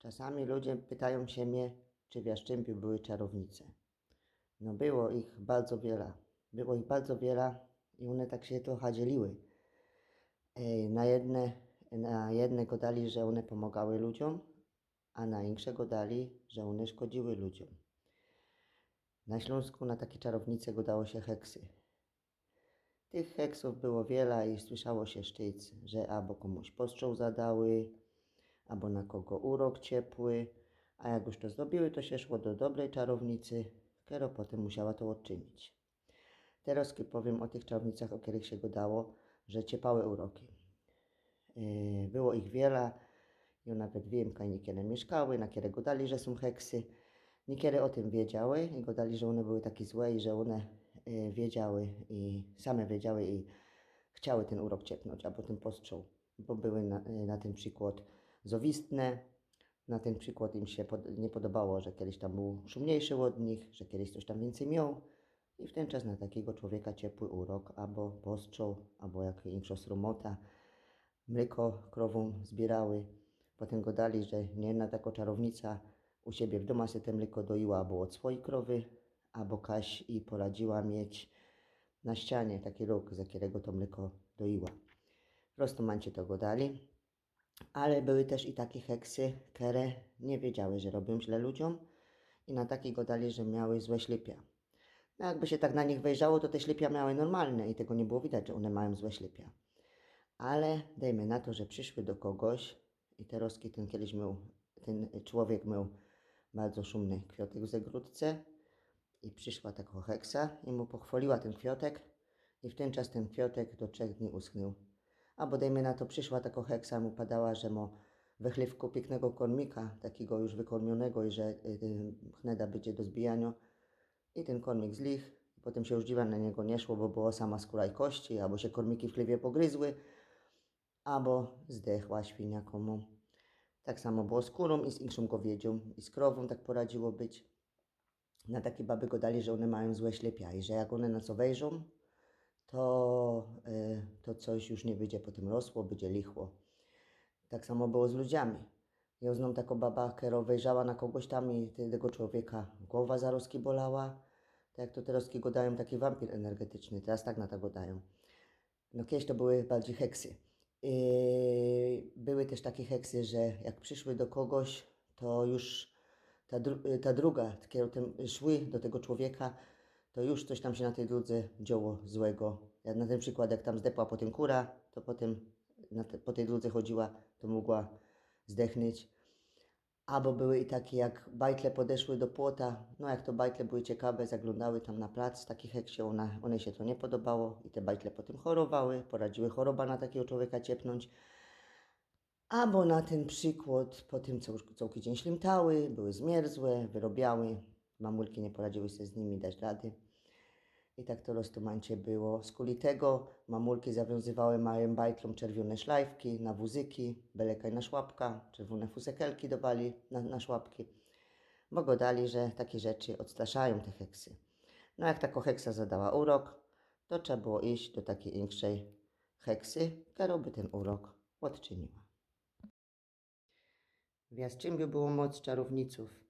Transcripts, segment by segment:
Czasami ludzie pytają się mnie, czy w Jaszczębiu były czarownice. No było ich bardzo wiele. Było ich bardzo wiele i one tak się trochę dzieliły. E, Na jedne, na jedne gadali, że one pomagały ludziom, a na insze gadali, że one szkodziły ludziom. Na Śląsku na takie czarownice gadało się heksy. Tych heksów było wiele i słyszało się sztyc, że albo komuś postrzął zadały, albo na kogo urok ciepły, a jak już to zrobiły, to się szło do dobrej czarownicy, która potem musiała to odczynić. Teraz powiem o tych czarownicach, o których się gadało, że ciepały uroki. Yy, Było ich wiele, ja nawet wiem, kaj niekiedy mieszkały, na kiedy gadali, że są heksy. Niekiedy o tym wiedziały i gadali, że one były takie złe i że one yy, wiedziały i same wiedziały i chciały ten urok ciepnąć, a potem postrzął, bo były na, yy, na ten przykład zowistne, na ten przykład im się pod, nie podobało, że kiedyś tam był szumniejszy od nich, że kiedyś coś tam więcej miał i w ten czas na takiego człowieka ciepły urok, albo postrzął, albo jak większa sromota, mleko krową zbierały. Potem go dali, że nie jedna taka czarownica u siebie w domu się te mleko doiła albo od swojej krowy, albo Kaś i poradziła mieć na ścianie taki róg, za którego to mleko doiła. Rostomancie to go dali. Ale były też i takie heksy, które nie wiedziały, że robią źle ludziom i na takie go dali, że miały złe ślipia. No jakby się tak na nich wejrzało, to te ślipia miały normalne i tego nie było widać, że one mają złe ślipia. Ale dajmy na to, że przyszły do kogoś i teraz ten kiedyś ten człowiek miał bardzo szumny kwiatek w zagródce i przyszła taka heksa i mu pochwaliła ten kwiatek i w ten czas ten kwiatek do trzech dni uschnął. Albo dajmy na to, przyszła taka heksa, mu padała, że mu we chlewku pięknego kormika, takiego już wykormionego i że y, y, chneda będzie do zbijania. I ten kormik zlich, potem się już dziwa na niego nie szło, bo była sama skóra i kości, albo się kormiki w chlewie pogryzły, albo zdechła świnia komu. Tak samo było z kurą i z inszą gowiedzią i z krową tak poradziło być. Na takie baby go dali, że one mają złe ślepia i że jak one na co wejrzą, to, y, to coś już nie będzie potem rosło, będzie lichło. Tak samo było z ludziami. Ja znam taką babę, która na kogoś tam i tego człowieka głowa zaroski bolała. Tak jak to teraz go dają taki wampir energetyczny, teraz tak na to go dają. No kiedyś to były bardziej heksy. Były też takie heksy, że jak przyszły do kogoś, to już ta, dru- ta druga, kiedy szły do tego człowieka, to już coś tam się na tej drodze działo złego. Ja na ten przykład, jak tam zdepła potem kura, to potem te, po tej drodze chodziła, to mogła zdechnąć. Albo były i takie, jak bajtle podeszły do płota, no jak to bajtle były ciekawe, zaglądały tam na plac, takich heksie, ona, one się to nie podobało i te bajtle potem chorowały, poradziły choroba na takiego człowieka ciepnąć. Albo na ten przykład potem cał, całki dzień ślimtały, były zmierzłe, wyrobiały, mamulki nie poradziły sobie z nimi dać rady. I tak to roztumancie było. Z kuli tego mamulki zawiązywały małym bajtlom czerwone szlajfki na wuzyki, belekaj na szłapka, czerwone fusekelki dobali na, na szłapki. Bo go dali, że takie rzeczy odstraszają te heksy. No jak taka heksa zadała urok, to trzeba było iść do takiej inkszej heksy, która by ten urok odczyniła. W Jastrzębiu było moc czarowniców.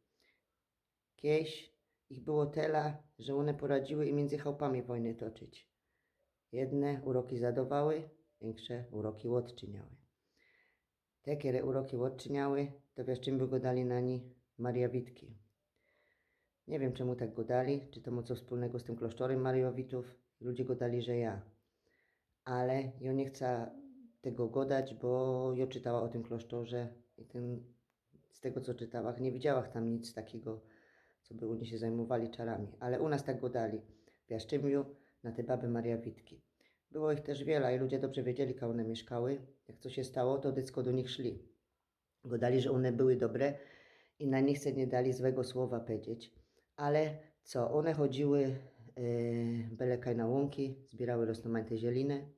Kiedyś ich było tyle, że one poradziły i między chałupami wojny toczyć. Jedne uroki zadawały, większe uroki odczyniały. Te, które uroki odczyniały, to w Jastrzębiu go dali na ni Maria Witki. Nie wiem czemu tak go dali, czy to ma co wspólnego z tym klasztorem Mariowitów. Ludzie go dali, że ja. Ale ja nie chcę tego godać, bo ja czytała o tym klasztorze i ten, z tego co czytała, nie widziała tam nic takiego, co by oni się zajmowali czarami. Ale u nas tak go dali. W Jaszczymbiu na te baby Maria Witki. Było ich też wiele i ludzie dobrze wiedzieli, jak one mieszkały. Jak co się stało, to dycko do nich szli. Go dali, że one były dobre i na nich se nie dali złego słowa powiedzieć. Ale co, one chodziły yy, belekaj na łąki, zbierały rozmaite zieliny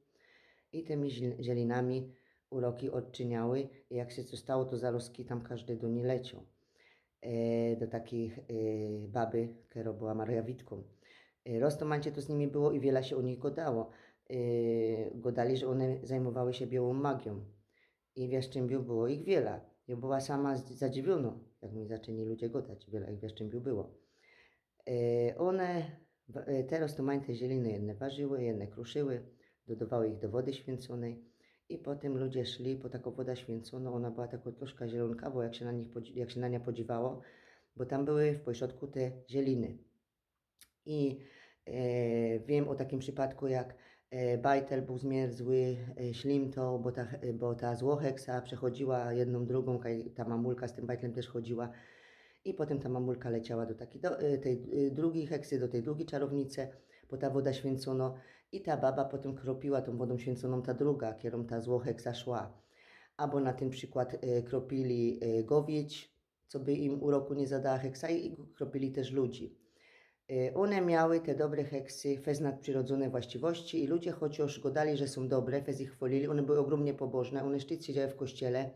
i tymi ziel- zielinami uroki odczyniały i jak się coś stało, to zaroski tam każdy do niej leciał. E, do takich e, baby, która była Maria Witką. E, Rostomancie to z nimi było i wiele się o nich godało. Godali, że one zajmowały się białą magią. I w Jaszczębiu było ich wiele. Ja była sama zadziwiona, jak mi zaczęli ludzie gadać, wiele ich w Jaszczębiu było. One te zieliny, jedne ważyły, jedne kruszyły, dodawały ich do wody święconej i potem ludzie szli po taką wodę święconą, ona była taka troszkę zielonkawa, jak się na, nich, jak się na nie podziwało, bo tam były w pośrodku te zieliny. I e, wiem o takim przypadku, jak e, bajtel był zmierzły, e, ślimto, bo ta, e, bo ta złoheksa przechodziła jedną drugą, ta mamulka z tym bajtlem też chodziła. I potem ta mamulka leciała do takiej, do, e, tej e, drugiej heksy, do tej drugiej czarownicy, bo ta woda święcono i ta baba potem kropiła tą wodą święconą ta druga, kierą ta złoheksa szła. Albo na ten przykład e, kropili e, gowieć, co by im uroku nie zadała heksa i kropili też ludzi. E, One miały te dobre heksy, fez nadprzyrodzone właściwości i ludzie chociaż godali, że są dobre, fez ich chwalili, one były ogromnie pobożne, one szczyt siedziały w kościele,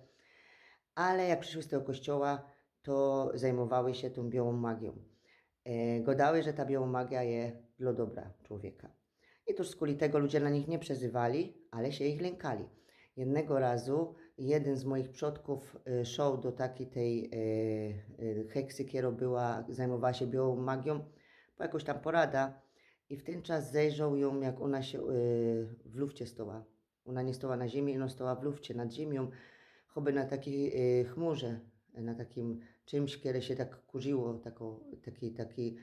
ale jak przyszły z tego kościoła, to zajmowały się tą białą magią. Godały, że ta biała magia jest dla dobra człowieka. I tuż z kuli tego ludzie na nich nie przezywali, ale się ich lękali. Jednego razu jeden z moich przodków e, szedł do takiej tej e, e, heksy, która była, zajmowała się białą magią, po jakąś tam porada i w ten czas zejrzał ją, jak ona się w lufcie stoła. Ona nie stoła na ziemi, ona stoła w lufcie nad ziemią, choby na takiej chmurze, na takim czymś, które się tak kurzyło, taką, taki, taki,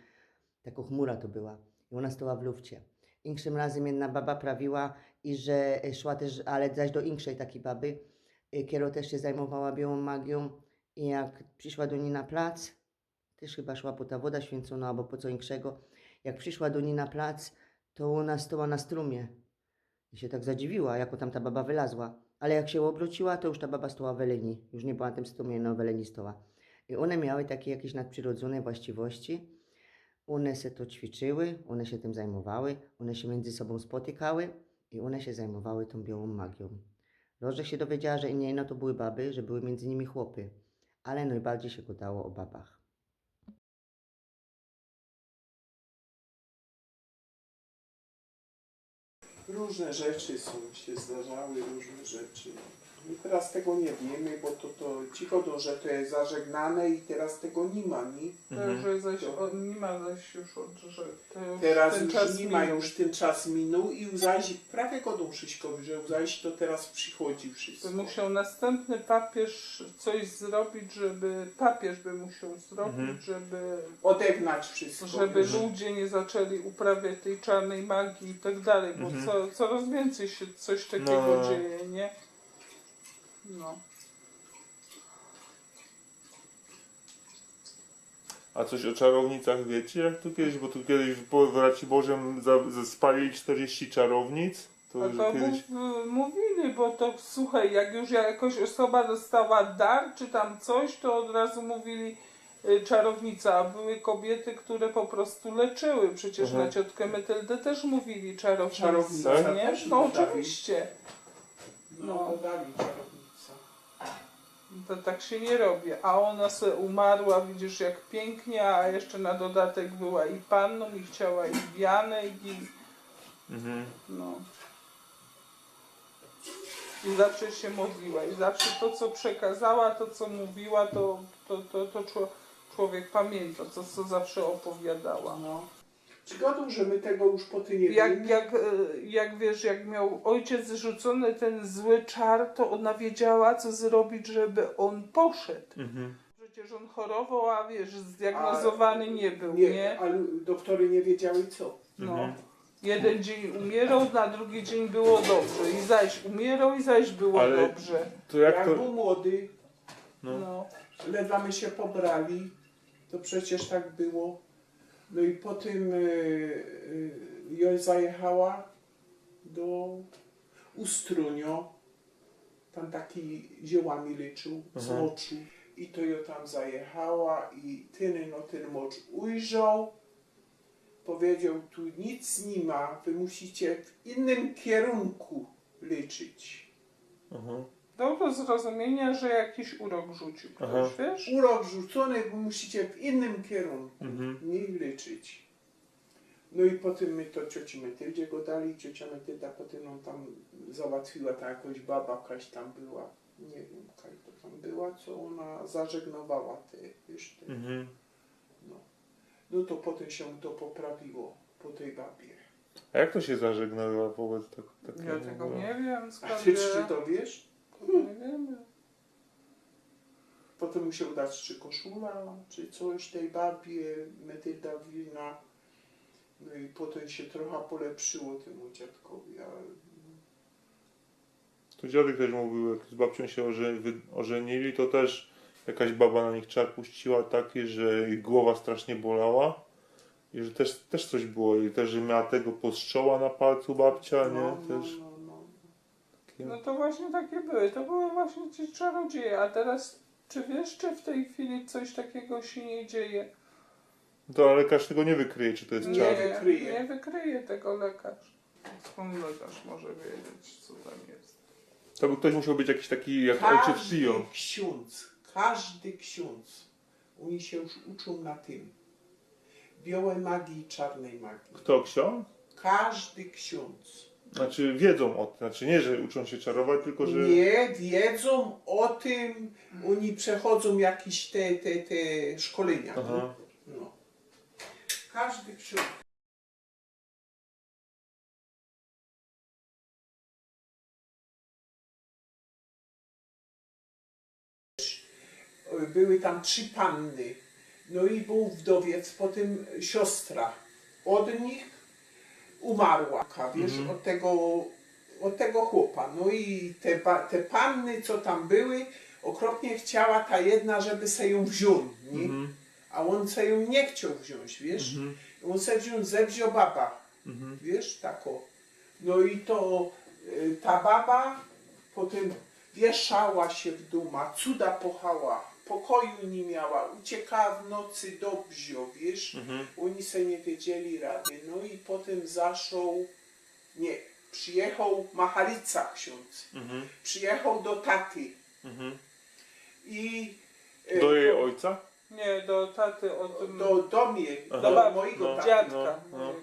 taką chmura to była. I ona stała w lufcie. Inkszym razem jedna baba prawiła i że e, szła też, ale zaś do inkszej takiej baby, e, która też się zajmowała białą magią i jak przyszła do niej na plac, też chyba szła po ta woda święcona albo po co inkszego, jak przyszła do niej na plac, to ona stała na strumie i się tak zadziwiła, jako tam ta baba wylazła. Ale jak się obróciła, to już ta baba stała w Eleni. Już nie była na tym strumie, no w Eleni stała. I one miały takie jakieś nadprzyrodzone właściwości. One się to ćwiczyły, one się tym zajmowały, one się między sobą spotykały i one się zajmowały tą białą magią. Rożek się dowiedziała, że nie no to były baby, że były między nimi chłopy, ale najbardziej się gadało o babach. Różne rzeczy są, się zdarzały, różne rzeczy. My teraz tego nie wiemy, bo to, to ci chodzą, że to jest zażegnane i teraz tego nie ma, nie? To, że zaś o, nie ma zaś już od, że to już Teraz ten już czas nie ma, minął. już ten czas minął i zaś prawie godą Krzyśkowi, że zaś to teraz przychodzi wszystko. By musiał następny papież coś zrobić, żeby papież by musiał zrobić, Mhm. żeby, Odegnać wszystko. żeby już. ludzie nie zaczęli uprawiać tej czarnej magii i tak dalej, bo Mhm. co, coraz więcej się coś takiego No. dzieje, nie? No. A coś o czarownicach wiecie? Jak tu kiedyś, bo tu kiedyś w Raci Bożym za, za spalili 40 czarownic. To, że to kiedyś... mów, mówili, bo to słuchaj, jak już jakoś osoba dostała dar czy tam coś, to od razu mówili y, czarownica, a były kobiety, które po prostu leczyły. Przecież Mhm. na ciotkę Metyldę też mówili czarownica, Czarownica nie? też No potrafi. oczywiście. No, czarownica. To tak się nie robi. A ona se umarła, widzisz jak pięknie, a jeszcze na dodatek była i panną, i chciała i wianek, i Mhm. No. I zawsze się modliła. I zawsze to, co przekazała, to, co mówiła, to, to, to, to czło- człowiek pamięta, to, co zawsze opowiadała. No. Ci godą, że my tego już po ty nie Jak, wiemy. jak, e, jak wiesz, jak miał ojciec rzucony ten zły czar, to ona wiedziała, co zrobić, żeby on poszedł. Mhm. Przecież on chorował, a wiesz, zdiagnozowany nie był, nie, nie? Ale doktory nie wiedziały co. No. Mhm. Jeden dzień umierał, na drugi dzień było dobrze. I zaś umierał, i zaś było Ale- dobrze. To jak Jak to... był młody, No. No. ledwa my się pobrali, to przecież tak było. No i potem y, y, Joś zajechała do Ustrunio, tam taki ziołami leczył, z Aha. moczu. I to jo tam zajechała i ten, no ten mocz ujrzał, powiedział, tu nic nie ma, wy musicie w innym kierunku leczyć. Aha. Do zrozumienia, że jakiś urok rzucił ktoś, Aha. wiesz? Urok rzucony, wy musicie w innym kierunku. Mhm. mniej leczyć. No i potem my to cioci Metyldzie go dali, ciocia Metylda potem on tam załatwiła, ta jakaś baba jakaś tam była. nie wiem, jaka to tam była, co ona zażegnowała te, wiesz, te, Mhm. no. No to potem się to poprawiło po tej babie. A jak to się zażegnało wobec tak, takiego? Ja tego nie wiem, A skąd ty wie. czy to wiesz? Nie wiemy. Potem musiał dać czy koszula, czy coś tej babie, metydawina. No i potem się trochę polepszyło temu dziadkowi, ale To dziadek też mówił, jak z babcią się ożenili, to też jakaś baba na nich czar puściła taki, że ich głowa strasznie bolała. I że też, też coś było. I też, że miała tego postrzoła na palcu babcia, nie? no, no, też. No, to właśnie takie były. To były właśnie ci czarodzieje. A teraz, czy wiesz, czy w tej chwili coś takiego się nie dzieje? To ale lekarz tego nie wykryje, czy to jest Nie. czar. wykryje. Nie wykryje tego lekarz. Skąd lekarz może wiedzieć, co tam jest? To by ktoś musiał być jakiś taki jak ojciec Każdy ksiądz, każdy ksiądz, oni się już uczą na tym. Białej magii i czarnej magii. Kto ksiądz? Każdy ksiądz. Znaczy wiedzą o tym, znaczy nie, że uczą się czarować, tylko że... Nie wiedzą o tym, oni przechodzą jakieś te, te, te szkolenia. Aha. No. Każdy ksiądz. Były tam trzy panny. No i był wdowiec, potem siostra. Od nich umarła, wiesz, od, tego, od tego chłopa. No i te, te panny, co tam były, okropnie chciała ta jedna, żeby se ją wziął, nie? Mhm. A on se ją nie chciał wziąć, wiesz? On se wziął zebzio baba, Mhm. wiesz, tako. No i to y, ta baba potem wieszała się w duma, cuda pochała, pokoju nie miała, uciekała w nocy do bzio, wiesz? Mhm. Oni se nie wiedzieli rady. No i potem zaszł, nie, przyjechał Machalica ksiądz, Mhm. przyjechał do taty Mhm. i y, Do jej ojca? Nie, do taty od do, do mnie, Aha. do mojego no. taty. dziadka no,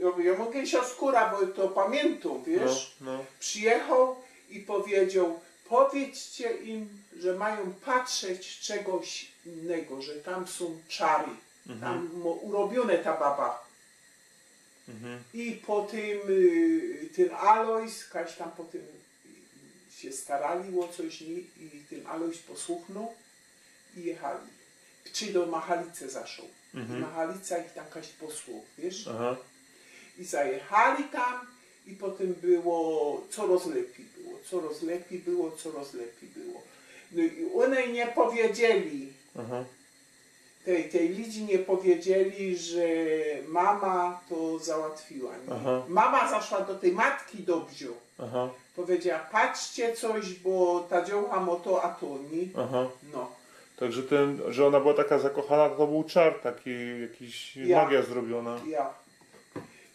no. ja mogę się skóra, bo to pamiętam, wiesz? No, no. Przyjechał i powiedział, powiedzcie im, że mają patrzeć czegoś innego, że tam są czary. Tam mo- urobione ta baba. Mhm. I potem y, ten Alois, kaś tam potem się starali o coś nie? i ten Alois posłuchnął i jechali. Czy do Machalice zaszł. I Machalica ich tam kaś posłuch, wiesz? Aha. I zajechali tam i potem było coraz lepiej było, coraz lepiej było, coraz lepiej było. No i one nie powiedzieli, Aha. tej, tej ludzi nie powiedzieli, że mama to załatwiła. Nie? Aha. Mama zaszła do tej matki do bziu. Aha. Powiedziała, patrzcie coś, bo ta dziołcha mo to, a to nie. Aha. No. Także ten, że ona była taka zakochana, to był czar taki, jakiś Ja. magia zrobiona. Ja.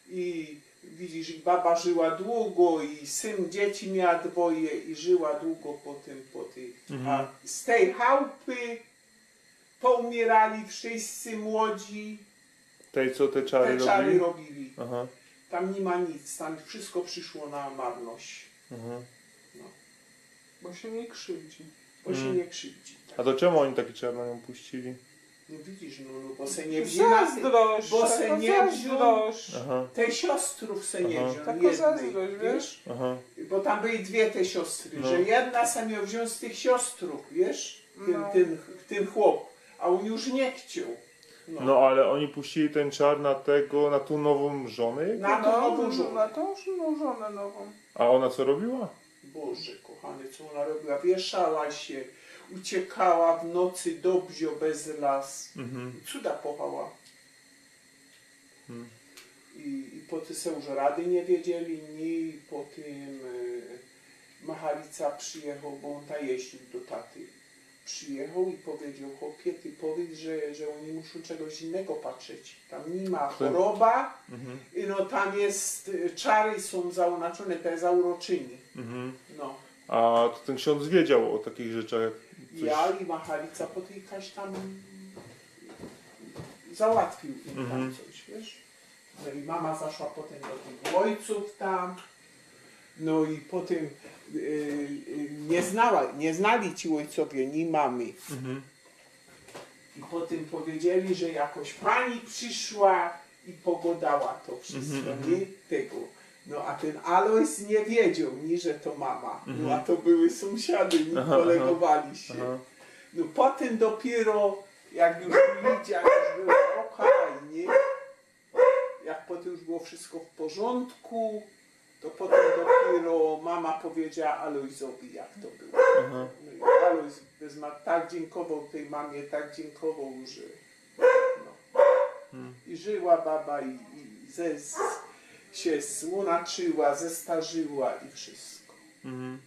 I widzisz, i baba żyła długo, i syn dzieci miała dwoje, i żyła długo po tym, po tej. A z tej chałupy poumierali wszyscy młodzi, Tej, co te czary te czary robili? robili. Aha. Tam nie ma nic, tam wszystko przyszło na marność. Aha. Bo się nie krzywdzi. Bo się nie krzywdzi. A to czemu oni taki czar na nią puścili? No widzisz, no, no bo se nie wzięła. Zazdrość, bo se taka nie wziął- zazdrość. Aha. Te siostrów se nie Aha. wziął, jednej, zazdrość, wiesz? Aha. Bo tam były dwie te siostry, No. że jedna sam ją wziął z tych siostrów, wiesz? Ten, No. ten, ten chłop, a on już nie chciał. No. No ale oni puścili ten czar na tego, na tą nową żonę? Na No, nową na żonę. tą no, żonę nową. A ona co robiła? Boże, kochany, co ona robiła? Wieszała się, uciekała w nocy do bzio bez las. Mhm. Cuda pochała. Hmm. I, I potem se już rady nie wiedzieli, nie, i potem e, Machalica przyjechał, bo on ta jeździł do taty. Przyjechał i powiedział, chłopie, ty powiedz, że, że oni muszą czegoś innego patrzeć. Tam nie ma choroba, Mhm. i no tam jest, e, czary są zaunaczone, te zauroczyny. Mhm. No. A to ten ksiądz wiedział o takich rzeczach. jak Coś... Ja i Machalica potem jakaś tam załatwił im tam Mhm. coś, wiesz. No i mama zaszła potem do tych ojców tam. No i potem y, y, nie, znała, nie znali ci ojcowie ni mamy. Mhm. I potem powiedzieli, że jakoś pani przyszła i pogodała to wszystko, nie? Tego. No a ten Alois nie wiedział, ni że to mama. No a to były sąsiady, nie Aha, kolegowali się. Aha. No potem dopiero, jak już Lidia już była okej, nie? Jak potem już było wszystko w porządku, to potem dopiero mama powiedziała Alojzowi, jak to było. Aha. No i Alojz tak dziękował tej mamie, tak dziękował, że no. I żyła baba i, i ze, się złonaczyła, zestarzyła i wszystko. Mhm.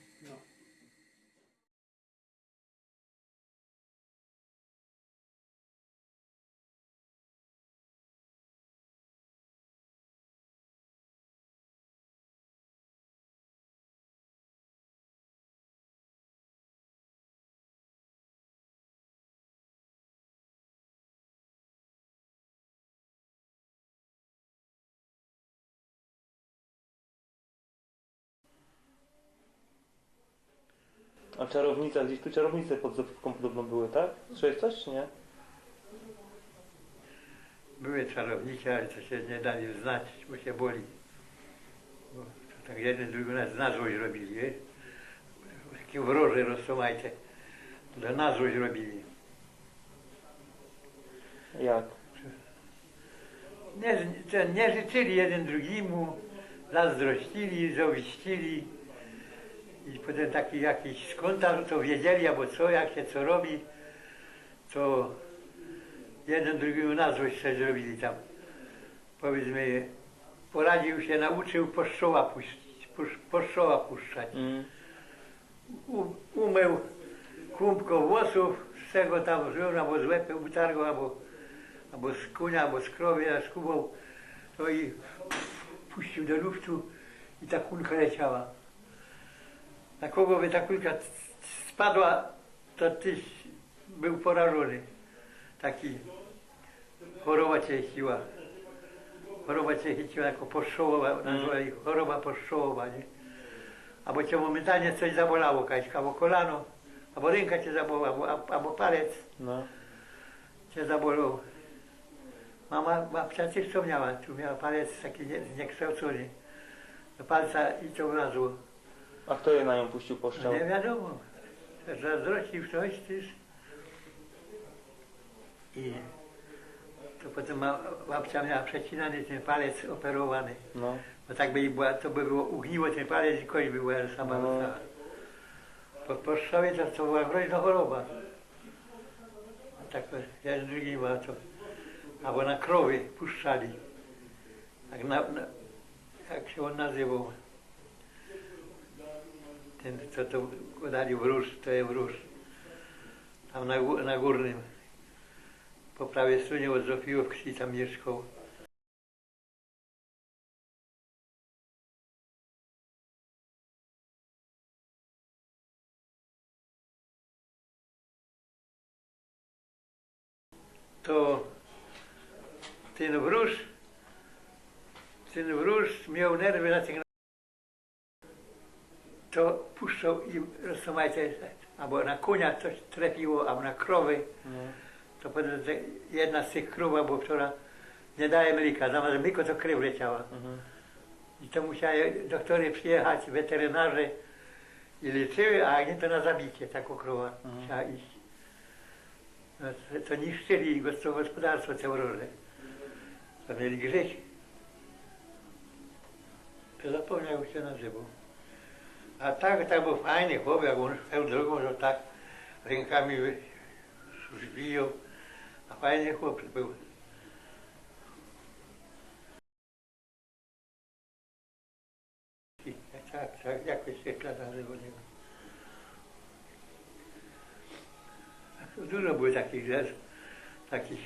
A czarownica, gdzieś tu czarownice pod Zofką podobno były, tak? Słyszałeś coś, czy nie? Były czarownice, ale to się nie dali znać, bo się boli. Bo to tak jeden drugi nas na złość robili, wiesz? Takie wroże rozsumajcie. To na złość robili. Jak? Nie, nie życzyli jeden drugiemu, zazdrościli, zawiścili. I potem taki jakiś skąd to wiedzieli, albo co, jak się co robi, to jeden drugiemu na złość coś zrobili tam. Powiedzmy, poradził się, nauczył poszczoła puścić, poszczoła puszczać. Mm. U, umył kumpko włosów, z tego tam wziął, albo z łepy utargał, albo, albo z kunia, albo z krowy, a skubał, to i puścił do luftu i ta kulka leciała. Na kogo by ta kulka spadła, to tyś był porażony. Taki choroba cię chyciła. Choroba cię chyciła jako poszczołowa, nazwali choroba poszczołowa, nie? Albo cię momentalnie coś zabolało, Kaśka, albo kolano, albo ręka cię zabolała, albo, albo palec No. cię zabolał. Mama babcia też to miała, tu miała palec taki nie, zniekształcony. Do palca i to wlazło. A kto je na nią puścił poszczał? Nie wiadomo. Zazdrościł ktoś też. I to potem ma, babcia miała przecinany ten palec operowany. No. Bo tak by była, to by było ugniło ten palec i kość by była sama No. została. Po postrzawie to, to była groźna choroba. A tak jeden drugi była to. Albo na krowy puszczali. Tak na, na, jak się on nazywał? Ten, co to dali wróż, to jest wróż. Tam na, na górnym. Po prawej stronie od Zofiówki tam mieszkał. to ten wróż, ten wróż miał nerwy na tych to puszczał i rozsumajcie, albo na konia coś trafiło, albo na krowy, no. to potem te- jedna z tych krów, bo która nie daje mlika, zamiast mliko to krew leciała. Mhm. I to musiały doktory przyjechać, weterynarze i leczyły, a nie to na zabicie taką krowę Mhm. trzeba iść. No, to, to niszczyli gospodarstwo całorożne. To mieli grzech. To zapomniał się nazywał. A tak, tak był fajny chłop, jak on szedł drogą, że tak rękami zbijał. A fajny chłop był. Tak, tak, jakoś się kladarzy do niego. Dużo było takich rzeczy, takich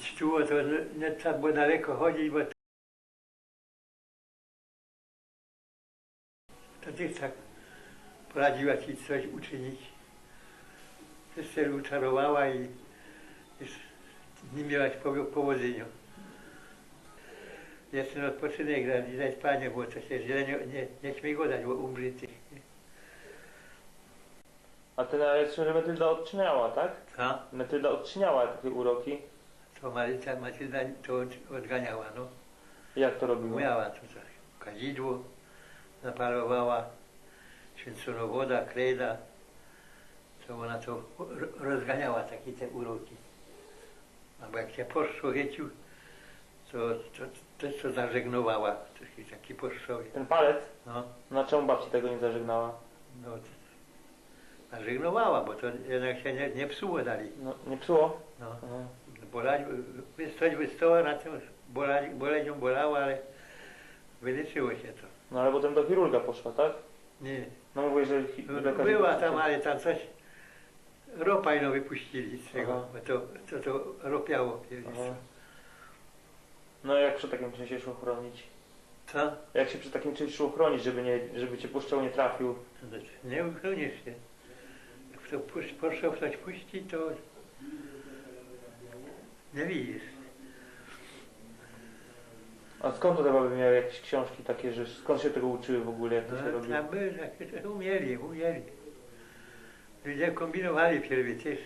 cztuło, to nie trzeba było daleko chodzić, bo ty tak poradziła ci coś uczynić. Sister uczarowała i nie miałaś powo- powodzenia. Jeszcze na odpoczynek dać, dać panie, bo to się źle nie, nie, nie śmiej go dać, bo umrze ty. A ten, ale że Metylda odczyniała, tak? Co? Metylda odczyniała takie uroki. To Maryca Matylda to od- odganiała, no. Jak to robiła? Umiała to tak. Kadzidło zapalowała, święconowoda, kreda. To ona to ro- rozganiała takie te uroki. Albo jak się poszło chycił, to, to też to zażegnowała. Taki, taki poszczowiec. Ten palec? No, Na czemu babci tego nie zażegnała? no, zażegnowała, bo to jednak się nie, nie psuło dalej. No, nie psuło? No. Aha. Bolać, wystać wystała na tym, bolać, boleć ją bolała, ale wyleczyło się to. No ale potem do chirurga poszła, tak? Nie. No mówię, że chi- lekarz... Była tam, ale tam coś, ropa ino wypuścili z tego, Aha. bo to, to, to ropiało. No jak przy takim czymś się szło chronić? Co? Jak się przy takim czymś szło chronić, żeby, nie, żeby cię puszczał nie trafił? Znaczy, Nie uchronisz się. Jak to pusz- poszło ktoś puści, to nie widzisz. A skąd te baby miały jakieś książki takie, że skąd się tego uczyły w ogóle, jak to się No, robi? tam były takie, umieli, umieli. Ludzie kombinowali pierwie też.